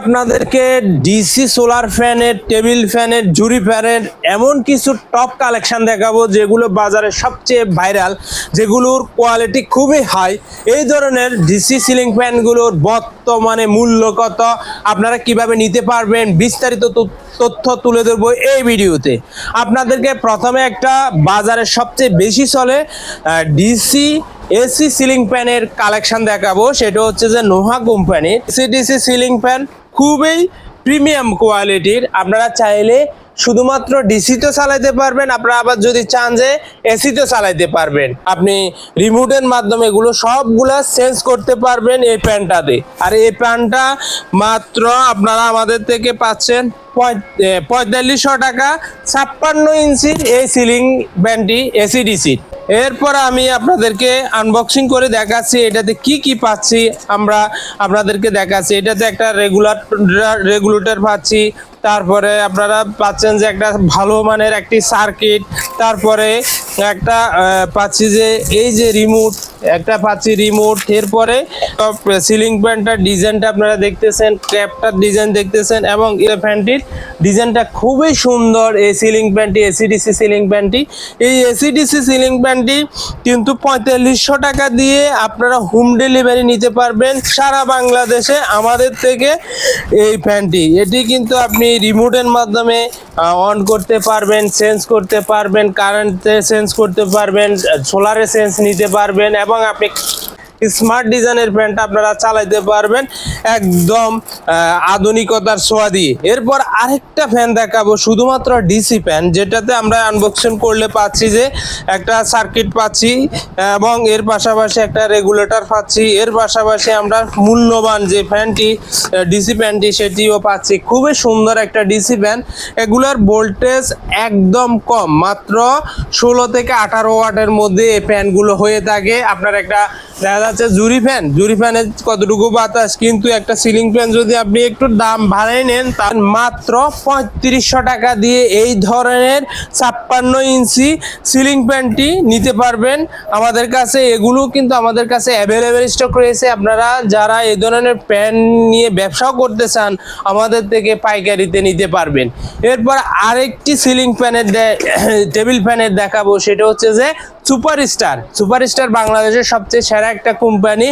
আপনাদেরকে DC solar ফ্যানের table ফ্যানের জুরি ফ্যানের এমন কিছু টপ কালেকশন দেখাবো যেগুলো বাজারে সবচেয়ে ভাইরাল যেগুলোর কোয়ালিটি খুবই হাই এই ধরনের ডিসি সিলিং ফ্যানগুলোর বর্তমানে মূল্য কত, আপনারা কীভাবে নিতে পারবেন, বিস্তারিত তথ্য তুলে ধরবো এই ভিডিওতে। আপনাদেরকে প্রথমে একটা বাজারে সবচেয়ে বেশি চলে ডিসি এসি সিলিং ফ্যানের কালেকশন দেখাবো। সেটা হচ্ছে যে নোহা কোম্পানির। C D C ceiling fan খুবই প্রিমিয়াম কোয়ালিটির। আপনারা চাইলে শুধুমাত্র ডিসিতে চালাইতে পারবেন, আপনারা আবার যদি চান যে এসিতে চালাইতে পারবেন। আপনি রিমোটের মাধ্যমে এগুলো সবগুলা চেঞ্জ করতে পারবেন এই প্যান্টটাতে আর এই প্যান্টটা মাত্র আপনারা আমাদের থেকে পাচ্ছেন পঁয়তাল্লিশশো টাকা, ছাপ্পান্ন ইঞ্চির এই সিলিং ব্যান্ডটি এসিডিসি এরপর আমি আপনাদেরকে আনবক্সিং করে দেখাচ্ছি, এটাতে কি কি পাচ্ছি আমরা আপনাদেরকে দেখাচ্ছি। এটাতে একটা রেগুলার রেগুলেটর পাচ্ছি, তারপরে আপনারা পাচ্ছেন যে একটা ভালো মানের একটি সার্কিট তারপরে একটা পাচ্ছি যে এই যে রিমোট একটা পাচ্ছি রিমোট এরপরে সিলিং ফ্যানটার ডিজাইনটা আপনারা দেখতেছেন ক্যাপটার ডিজাইন দেখতেছেন, এবং এই ফ্যানটির ডিজাইনটা খুবই সুন্দর এই সিলিং ফ্যানটি এসিডিসি সিলিং ফ্যানটি এই এসিডিসি সিলিং ফ্যানটি কিন্তু পঁয়তাল্লিশশো টাকা দিয়ে আপনারা হোম ডেলিভারি নিতে পারবেন সারা বাংলাদেশে আমাদের থেকে এই ফ্যানটি এটি কিন্তু আপনি রিমোটের মাধ্যমে অন করতে পারবেন চেঞ্জ করতে পারবেন কারেন্টে চেঞ্জ করতে পারবেন সোলারে চেঞ্জ নিতে পারবেন, এবং আপনি স্মার্ট ডিজাইনের ফ্যানটা আপনারা চালাইতে পারবেন একদম আধুনিকতার ছোঁয়া দিয়ে এরপর আরেকটা ফ্যান দেখাবো, শুধুমাত্র ডিসি ফ্যান যেটাতে আমরা আনবক্সিং করলে পাচ্ছি যে একটা সার্কিট পাচ্ছি, এবং এর পাশাপাশি একটা রেগুলেটর পাচ্ছি। এর পাশাপাশি আমরা মূল্যবান যে ফ্যানটি ডিসি ফ্যানটি সেটিও পাচ্ছি। খুবই সুন্দর একটা ডিসি ফ্যান এগুলোর ভোল্টেজ একদম কম, মাত্র ষোলো থেকে আঠারো ওয়াটের মধ্যে এই ফ্যানগুলো হয়ে থাকে। আপনার একটা দেখা যাচ্ছে জুরি ফ্যান, জুরি ফ্যানের কতটুকু বাতাস, কিন্তু একটা সিলিং ফ্যান যদি আপনি একটু দাম বাড়াই নেন, তার মাত্র পঁয়ত্রিশশো টাকা দিয়ে এই ধরনের ছাপ্পান্ন ইঞ্চি সিলিং ফ্যানটি নিতে পারবেন আমাদের কাছে। এগুলো কিন্তু আমাদের কাছে অ্যাভেলেবেল স্টক রয়েছে। আপনারা যারা এই ধরনের প্যান নিয়ে ব্যবসাও করতে চান, আমাদের থেকে পাইকারিতে নিতে পারবেন। এরপর আরেকটি সিলিং ফ্যানের টেবিল ফ্যানের দেখাবো, সেটা হচ্ছে যে সুপারস্টার। সুপারস্টার বাংলাদেশের সবচেয়ে সেরা একটা কোম্পানি।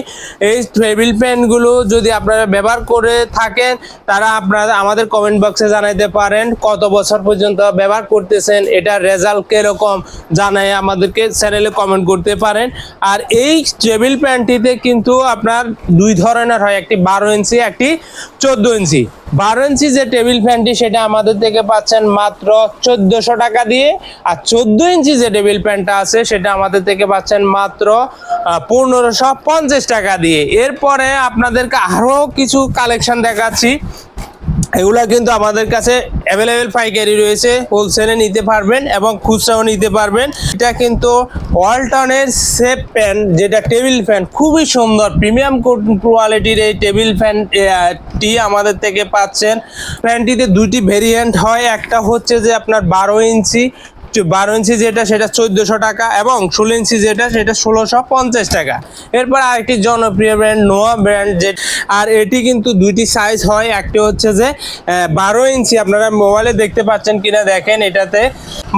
এই টেবিল ফ্যানগুলো যদি আপনারা ব্যবহার করে থাকেন, তারা আপনারা আমাদের কমেন্ট বক্সে জানাইতে পারেন, কত বছর পর্যন্ত ব্যবহার করতেছেন, এটার রেজাল্ট কীরকম, জানাই আমাদেরকে চ্যানেলে কমেন্ট করতে পারেন। আর এই টেবিল ফ্যানটিতে কিন্তু আপনার দুই ধরনের হয়, একটি বারো ইঞ্চি একটি চোদ্দ ইঞ্চি বারো ইঞ্চি যে টেবিল ফ্যানটি সেটা আমাদের থেকে পাচ্ছেন মাত্র চোদ্দোশো টাকা দিয়ে। আর চোদ্দ ইঞ্চি যে টেবিল ফ্যানটা আছে, সেটা আমাদের থেকে পাচ্ছেন মাত্র পনেরোশো পঞ্চাশ টাকা দিয়ে। এরপরে আপনাদেরকে আরও কিছু কালেকশন দেখাচ্ছি। এগুলা কিন্তু আমাদের কাছে অ্যাভেলেবেল পাইকারি রয়েছে। হোলসেলে নিতে পারবেন এবং খুচরাও নিতে পারবেন। এটা কিন্তু ওয়ালটনের সেফ ফ্যান যেটা টেবিল ফ্যান খুবই সুন্দর প্রিমিয়াম কোয়ালিটির এই টেবিল ফ্যান টি আমাদের থেকে পাচ্ছেন। ফ্যানটিতে দুটি ভেরিয়েন্ট হয়, একটা হচ্ছে যে আপনার বারো ইঞ্চি বারো ইঞ্চি যেটা, সেটা চোদ্দোশো টাকা এবং ষোলো ইঞ্চি যেটা, সেটা ষোলোশো পঞ্চাশ টাকা। এরপর আরেকটি জনপ্রিয় ব্র্যান্ড নোয়া ব্র্যান্ড যে, আর এটি কিন্তু দুইটি সাইজ হয়। একটি হচ্ছে যে বারো ইঞ্চি, আপনারা মোবাইলে দেখতে পাচ্ছেন কিনা দেখেন, এটাতে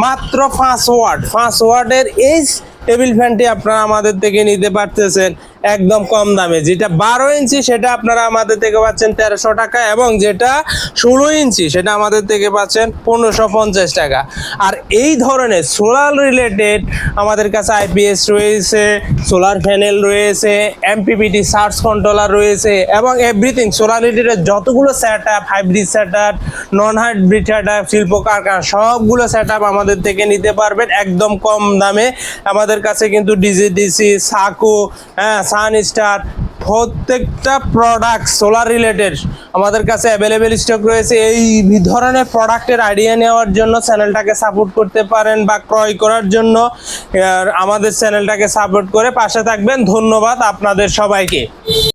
মাত্র পাঁচ ওয়াট। পাঁচ ওয়াটের এই টেবিল ফ্যানটি আপনারা আমাদের থেকে নিতে পারতেছেন। একদম কম দামে। যেটা বারো ইঞ্চি, সেটা আপনারা আমাদের থেকে পাচ্ছেন তেরোশো টাকা এবং যেটা ষোলো ইঞ্চি, সেটা আমাদের থেকে পাচ্ছেন পনেরোশো পঞ্চাশ টাকা। আর এই ধরনের সোলার রিলেটেড আমাদের কাছে আইপিএস রয়েছে, সোলার প্যানেল রয়েছে এমপিপিটি সার্চ কন্ট্রোলার রয়েছে এবং এভরিথিং সোলার রিলেটেড যতগুলো set up hybrid set up non hybrid set up শিল্প কারখানা, সবগুলো সেট আপ আমাদের থেকে নিতে পারবেন একদম কম দামে। আমাদের কাছে কিন্তু ডিজি ডিসি সাকো হ্যাঁ সান স্টার, প্রত্যেকটা প্রোডাক্ট সোলার রিলেটেড আমাদের কাছে অ্যাভেলেবেল স্টক রয়েছে। এই ধরনের প্রোডাক্টের আইডিয়া নেওয়ার জন্য চ্যানেলটাকে সাপোর্ট করতে পারেন বা ক্রয় করার জন্য আমাদের চ্যানেলটাকে সাপোর্ট করে পাশে থাকবেন। ধন্যবাদ আপনাদের সবাইকে।